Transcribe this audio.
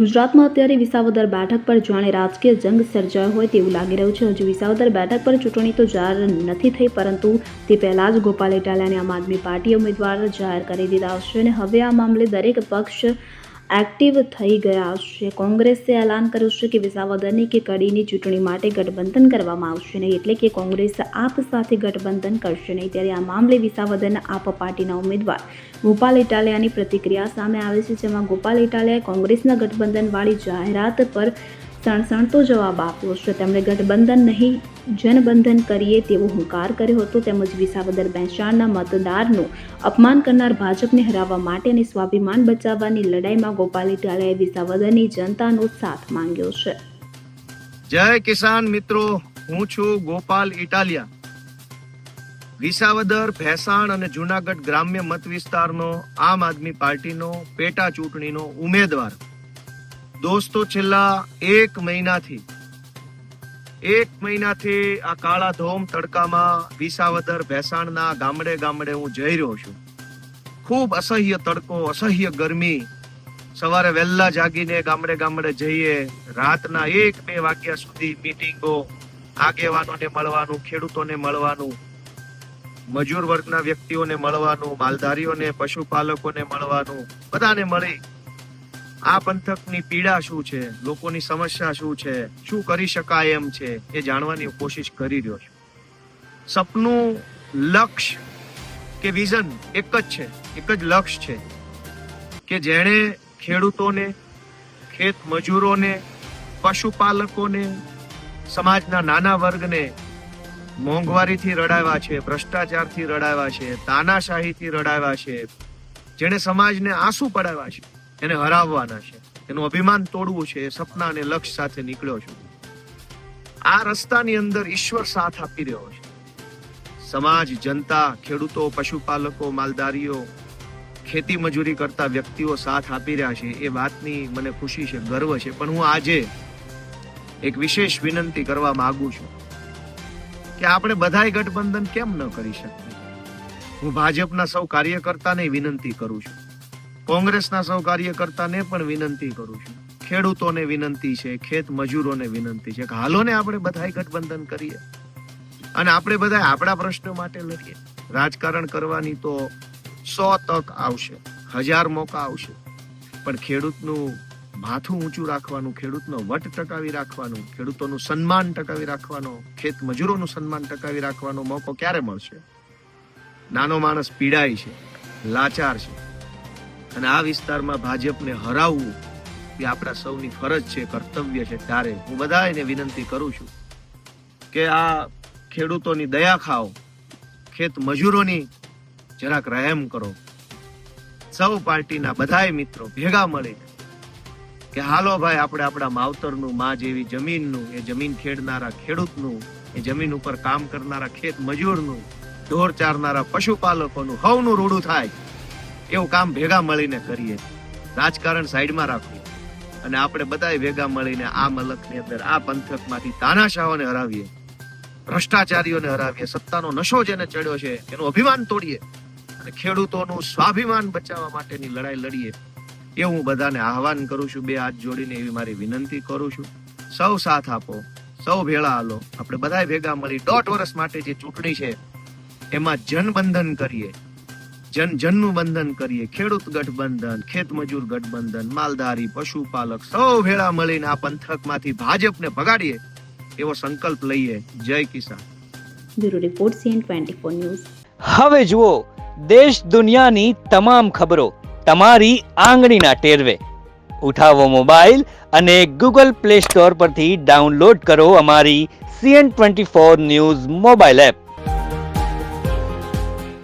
ગુજરાતમાં અત્યારે વિસાવદર બેઠક પર જાણે રાજકીય જંગ સર્જાયો હોય તેવું લાગી રહ્યું છે. હજુ વિસાવદર બેઠક પર ચૂંટણી તો જાહેર નથી થઈ, પરંતુ તે પહેલા જ ગોપાલ ઇટાલિયાને આમ આદમી પાર્ટી ઉમેદવાર જાહેર કરી દીધા છે અને હવે આ મામલે દરેક પક્ષ એક્ટિવ થઈ ગયા છે. કોંગ્રેસે એલાન કર્યું છે કે વિસાવદરની કે કડીની ચૂંટણી માટે ગઠબંધન કરવામાં આવશે નહીં, એટલે કે કોંગ્રેસ આપ સાથે ગઠબંધન કરશે નહીં. ત્યારે આ મામલે વિસાવદરના આપ પાર્ટીના ઉમેદવાર ગોપાલ ઇટાલિયાની પ્રતિક્રિયા સામે આવે છે, જેમાં ગોપાલ ઇટાલિયાએ કોંગ્રેસના ગઠબંધનવાળી જાહેરાત પર સણસણતો જવાબ આપ્યો છે. તેમણે ગઠબંધન નહીં જનબંધન કરીએ તેવો હુંકાર કર્યો હતો તેમજ વિસાવદર બેંચાણના મતદારનું અપમાન કરનાર ભાજપને હરાવવા માટે અને સ્વાભિમાન બચાવવાની લડાઈમાં ગોપાલ ઇટાલિયાએ વિસાવદરની જનતાનો સાથ માંગ્યો છે. જય કિસાન મિત્રો, હું છું ગોપાલ ઇટાલિયા. વિસાવદર, ભેસાણ અને જુનાગઢ ગ્રામ્ય મત વિસ્તારનો આમ આદમી પાર્ટીનો પેટા ચૂંટણીનો ઉમેદવાર. દોસ્તો, છેલ્લા એક મહિનાથી એક મહિનાથી આ કાળા ધોમ તડકામાં વિસાવદર ભેસાણના ગામડે ગામડે હું જઈ રહ્યો છું. ખૂબ અસહ્ય તડકો, અસહ્ય ગરમી. સવારે વહેલા જાગીને ગામડે ગામડે જઈએ. રાતના એક બે વાગ્યા સુધી મીટિંગો આગેવાનોને મળવાનું, ખેડૂતોને મળવાનું, મજૂર વર્ગના વ્યક્તિઓને મળવાનું, માલધારીઓને, પશુપાલકોને મળવાનું, બધાને મળી આ પંથકની પીડા શું છે? લોકોની સમસ્યા શું છે? શું કરી શકાય એમ છે? એ જાણવાની કોશિશ કરી રહ્યો છું. સપનું, લક્ષ્ય કે વિઝન એક જ છે. એક જ લક્ષ્ય છે કે જેણે ખેડૂતોને, ખેત મજૂરોને, પશુપાલકોને, સમાજના નાના વર્ગને મોંઘવારીથી રડાવ્યા છે, ભ્રષ્ટાચારથી રડાવ્યા છે, તાનાશાહીથી રડાવ્યા છે, જેણે સમાજને આંસુ પડાવ્યા છે. એને હરાવવાના છે. એનું અભિમાન તોડવું છે, એ સપના અને લક્ષ્ય સાથે નીકળ્યો છું. આ રસ્તાની અંદર ઈશ્વર સાથ આપી રહ્યો છે. સમાજ, જનતા, ખેડૂતો, પશુપાલકો, માલધારીઓ, ખેતી મજૂરી કરતા વ્યક્તિઓ સાથ આપી રહ્યા છે. એ વાતની મને ખુશી છે, ગર્વ છે. પણ હું આજે એક વિશેષ વિનંતી કરવા માંગુ છું કે આપણે બધાય ગઠબંધન કેમ ન કરી શકીએ? હું ભાજપના સૌ કાર્યકર્તાને વિનંતી કરું છું કોંગ્રેસના સૌ કાર્યકર્તાને પણ વિનંતી કરું છું. ખેડૂતોને વિનંતી છે, ખેત મજૂરોને વિનંતી છે કે હાલો ને આપણે બધાય ગઠબંધન કરીએ. અને આપણે બધા આપણા પ્રશ્નો માટે લડીએ. રાજકારણ કરવાની તો સો તક આવશે, હજાર મોકા આવશે. પણ ખેડૂતનું માથું ઊંચું રાખવાનું, ખેડૂતનો વટ ટકાવી રાખવાનું, ખેડૂતોનું સન્માન ટકાવી રાખવાનો, ખેત મજૂરોનું સન્માન ટકાવી રાખવાનો મોકો ક્યારે મળશે? નાનો માણસ પીડાય છે, લાચાર છે. અને આ વિસ્તારમાં ભાજપને હરાવવું એ આપણા સૌની ફરજ છે, કર્તવ્ય છે. ત્યારે હું બધાને વિનંતી કરું છું કે આ ખેડૂતોની દયા ખાઓ, ખેત મજૂરોની જરાક રહેમ કરો. સૌ પાર્ટીના બધાય મિત્રો ભેગા મળી કે હાલો ભાઈ, આપણે આપણા માવતરનું, માં જેવી જમીનનું, એ જમીન ખેડનારા ખેડૂતનું, એ જમીન ઉપર કામ કરનારા ખેત મજૂરનું, ઢોર ચારનારા પશુપાલકોનું, હવનું રૂડું થાય. એવું કામ ભેગા મળીને કરીએ. રાજકારણ સાઈડમાં રાખવું. અને આપણે બધાય ભેગા મળીને આ મલકની અંદર, આ પંથકમાંથી તાનાશાહોને હરાવીએ. ભ્રષ્ટાચારીઓને હરાવીએ. સત્તાનો નશો જેને ચડ્યો છે, એનું અભિમાન તોડીએ. અને ખેડૂતોનું સ્વાભિમાન બચાવવા માટેની લડાઈ લડીએ. એ હું બધાને આહવાન કરું છું. બે હાથ જોડીને એવી મારી વિનંતી કરું છું. સૌ સાથ આપો. સૌ ભેળા હાલો. આપણે બધાય ભેગા મળી દોઢ વર્ષ માટે જે ચૂંટણી છે, એમાં જનબંધન કરીએ. જન જનનું બંધન કરીએ ખેડૂત ગઠબંધન ખેત મજૂર ગઠબંધન માલધારી પશુપાલક સૌ ભેળા મળીને આ પંથકમાંથી ભાજપને ભગાડીએ એવો સંકલ્પ લઈએ. જય કિસાન. Bureau report CN twenty four news. હવે જુઓ દેશ દુનિયાની તમામ ખબરો તમારી આંગળીના ટેરવે. ઉઠાવો મોબાઈલ અને ગૂગલ પ્લે સ્ટોર પરથી ડાઉનલોડ કરો અમારી CN twenty four news mobile app.